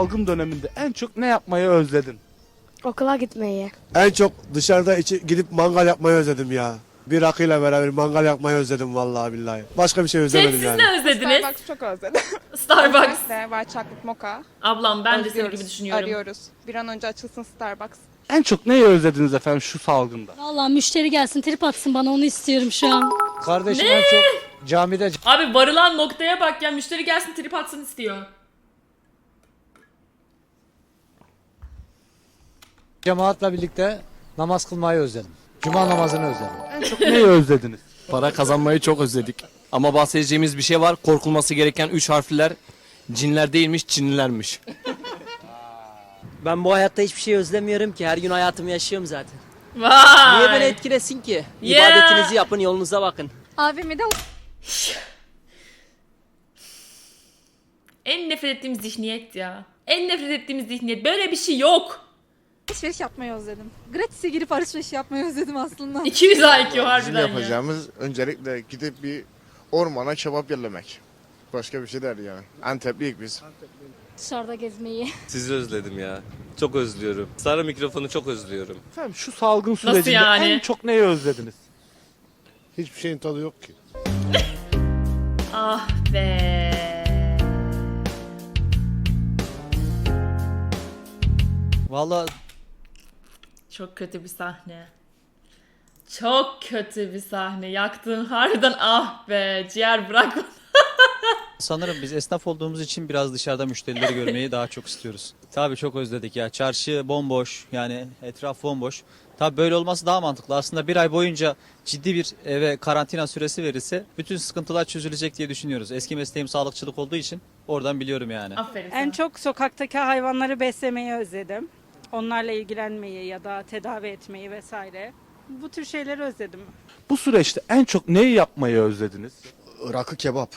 salgın döneminde en çok ne yapmayı özledin? Okula gitmeyi. En çok dışarıda içi, gidip mangal yapmayı özledim ya. Bir rakıyla beraber mangal yapmayı özledim vallahi billahi. Başka bir şey Chat özlemedim siz yani. ne özlediniz? Starbucks çok özledim. Starbucks. Özellikle White Chocolate Mocha. Ablam ben de senin gibi düşünüyorum. Arıyoruz. Bir an önce açılsın Starbucks. En çok neyi özlediniz efendim şu salgında? Vallahi müşteri gelsin trip atsın bana onu istiyorum şu an. Kardeşim en çok camide Abi varılan noktaya bak ya müşteri gelsin trip atsın istiyor. Cemaatle birlikte namaz kılmayı özledim. Cuma namazını özledim. En çok neyi özlediniz? Para kazanmayı çok özledik. Ama bahsedeceğimiz bir şey var. Korkulması gereken 3 harfler cinler değilmiş, Çinlilermiş. Ben bu hayatta hiçbir şey özlemiyorum ki. Her gün hayatımı yaşıyorum zaten. Vay. Niye beni etkilesin ki? Yeah. İbadetinizi yapın, yolunuza bakın. Abimi de En nefret ettiğim zihniyet ya. En nefret ettiğim zihniyet. Böyle bir şey yok. Alışveriş yapmayı özledim. Gratis'e girip alışveriş yapmayı özledim aslında. 200 IQ Bizim harbiden ya. yapacağımız öncelikle gidip bir ormana kebap yerlemek. Başka bir şey değil yani. Antepliyik biz. Dışarıda gezmeyi. Sizi özledim ya. Çok özlüyorum. Sarı mikrofonu çok özlüyorum. Efendim şu salgın sürecinde yani? en çok neyi özlediniz? Hiçbir şeyin tadı yok ki. Ah be. Vallahi Çok kötü bir sahne. Çok kötü bir sahne. Yaktığın harbiden ah be. Ciğer bırak. Sanırım biz esnaf olduğumuz için biraz dışarıda müşterileri görmeyi daha çok istiyoruz. Tabii çok özledik ya. Çarşı bomboş yani etraf bomboş. Tabii böyle olması daha mantıklı. Aslında bir ay boyunca ciddi bir eve karantina süresi verilse bütün sıkıntılar çözülecek diye düşünüyoruz. Eski mesleğim sağlıkçılık olduğu için oradan biliyorum yani. Aferin sana. En çok sokaktaki hayvanları beslemeyi özledim. Onlarla ilgilenmeyi ya da tedavi etmeyi vesaire. Bu tür şeyleri özledim. Bu süreçte en çok neyi yapmayı özlediniz? Rakı kebap.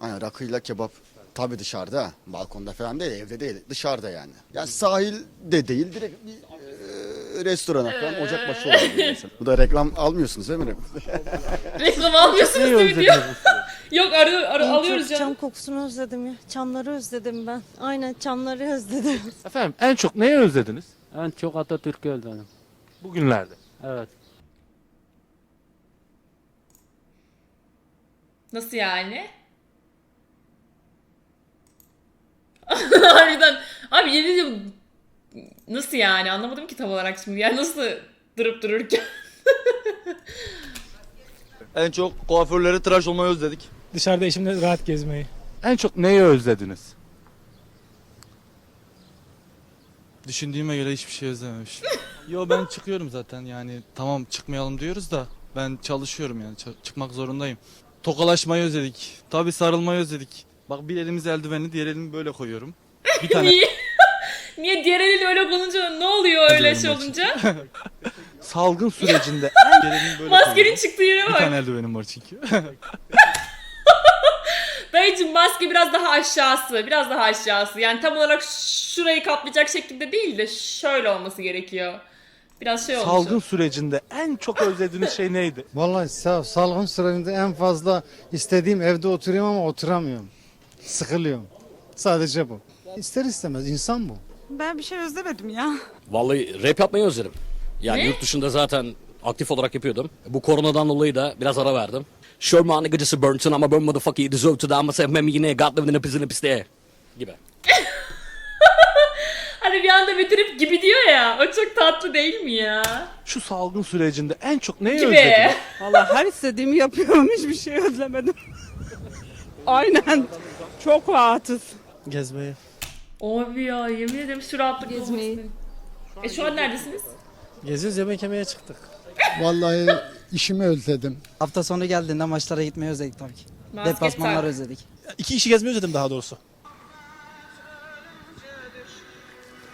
Aynen rakıyla kebap. Tabii dışarıda. Balkonda falan değil, evde değil. Dışarıda yani. Yani sahil de değil, direkt bir e, restorana falan ocak başı olabilir mesela. Bu da reklam almıyorsunuz değil mi? Reklam almıyorsunuz değil mi diyor. özlediniz bu süreçte? Yok arı, arı, alıyoruz Çam canım. kokusunu özledim ya. Çamları özledim ben. Aynen çamları özledim. Efendim en çok neyi özlediniz? En çok Atatürk'ü özledim. Bugünlerde. Evet. Nasıl yani? Harbiden. Abi yemin ediyorum. Nasıl yani? Anlamadım ki tam olarak şimdi. Yani nasıl durup dururken? En çok kuaförleri tıraş olmayı özledik. Dışarıda eşimle rahat gezmeyi. En çok neyi özlediniz? Düşündüğüme göre hiçbir şey özlememişim. Yo ben çıkıyorum zaten yani tamam çıkmayalım diyoruz da ben çalışıyorum yani ç- çıkmak zorundayım. Tokalaşmayı özledik. Tabii sarılmayı özledik. Bak bir elimiz eldiveni diğer elimi böyle koyuyorum. Bir tane Niye? Niye diğer eliyle öyle konunca ne oluyor öyle şey olunca? Salgın sürecinde diğer elimi böyle Maskenin koyuyorum. çıktığı yere Bir bak. tane eldivenim var çünkü. Dayıcım maske biraz daha aşağısı. Biraz daha aşağısı. Yani tam olarak şurayı kaplayacak şekilde değil de şöyle olması gerekiyor. Biraz şey olmuş. salgın sürecinde en çok özlediğiniz şey neydi? Vallahi sağ, salgın sürecinde en fazla istediğim evde oturuyorum ama oturamıyorum. Sıkılıyorum. Sadece bu. İster istemez insan bu. Ben bir şey özlemedim ya. Vallahi rap yapmayı özledim. Yani Ne? yurt dışında zaten aktif olarak yapıyordum. Bu koronadan dolayı da biraz ara verdim. Sure my nigga just a burn son, I'm a burn motherfucker, you deserve to die. I'm a me yine got living in a prison piste. Gibi. Hani bir anda bitirip gibi diyor ya. O çok tatlı değil mi ya? Şu salgın sürecinde en çok neyi Gibi. özlediniz? Vallahi her istediğimi yapıyorum. Hiçbir şey özlemedim. Aynen. Çok rahatız. Gezmeyi. Abi ya yemin ederim şu rahatlık Gezmeyi. E şu an neredesiniz? Geziyoruz yemek yemeye çıktık. Vallahi işimi özledim. Hafta sonu geldiğinde maçlara gitmeyi özledik tabii ki. Maske tak. özledik. İki kişi gezmeyi özledim daha doğrusu.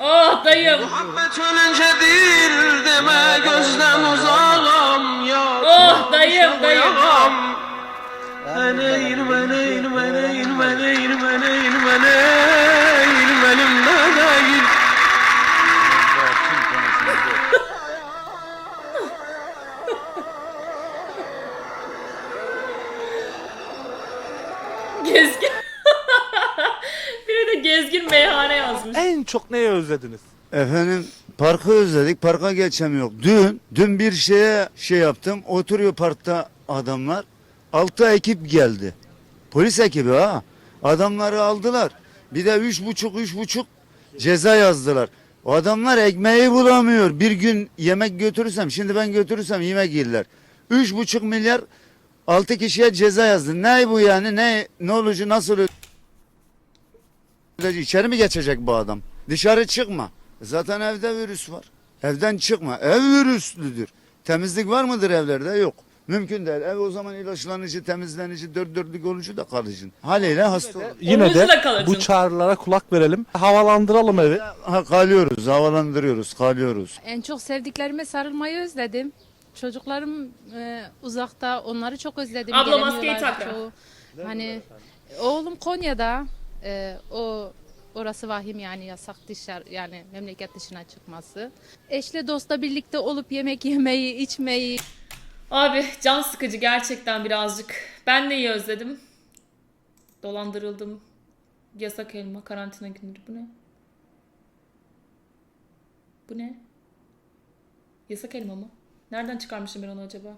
Oh dayım. Oh dayım dayım. Gezgin. Biri de gezgin meyhane yazmış. En çok neyi özlediniz? Efendim parkı özledik. Parka geçemiyor. Dün dün bir şeye şey yaptım. Oturuyor parkta adamlar. Altı ekip geldi. Polis ekibi ha. Adamları aldılar. Bir de üç buçuk üç buçuk ceza yazdılar. O adamlar ekmeği bulamıyor. Bir gün yemek götürürsem şimdi ben götürürsem yemek yerler. Üç buçuk milyar altı kişiye ceza yazdı. Ne bu yani? Ne ne olacak? Nasıl? İçeri mi geçecek bu adam? Dışarı çıkma. Zaten evde virüs var. Evden çıkma. Ev virüslüdür. Temizlik var mıdır evlerde? Yok. Mümkün değil. Ev o zaman ilaçlanıcı, temizlenici, dört dörtlük olucu da kalıcın. Haliyle hasta olur. Yine de bu çağrılara kulak verelim. Havalandıralım evi. Ha, kalıyoruz, havalandırıyoruz, kalıyoruz. En çok sevdiklerime sarılmayı özledim. Çocuklarım e, uzakta, onları çok özledim. Abla maskeyi Gelemiyorlar tak. çoğu. Hani oğlum Konya'da, e, o orası vahim yani yasak dışarı yani memleket dışına çıkması. Eşle dostla birlikte olup yemek yemeyi, içmeyi, Abi can sıkıcı gerçekten birazcık. Ben neyi özledim? Dolandırıldım. Yasak elma, karantina günleri. Bu ne? Bu ne? Yasak elma mı? Nereden çıkarmışım ben onu acaba?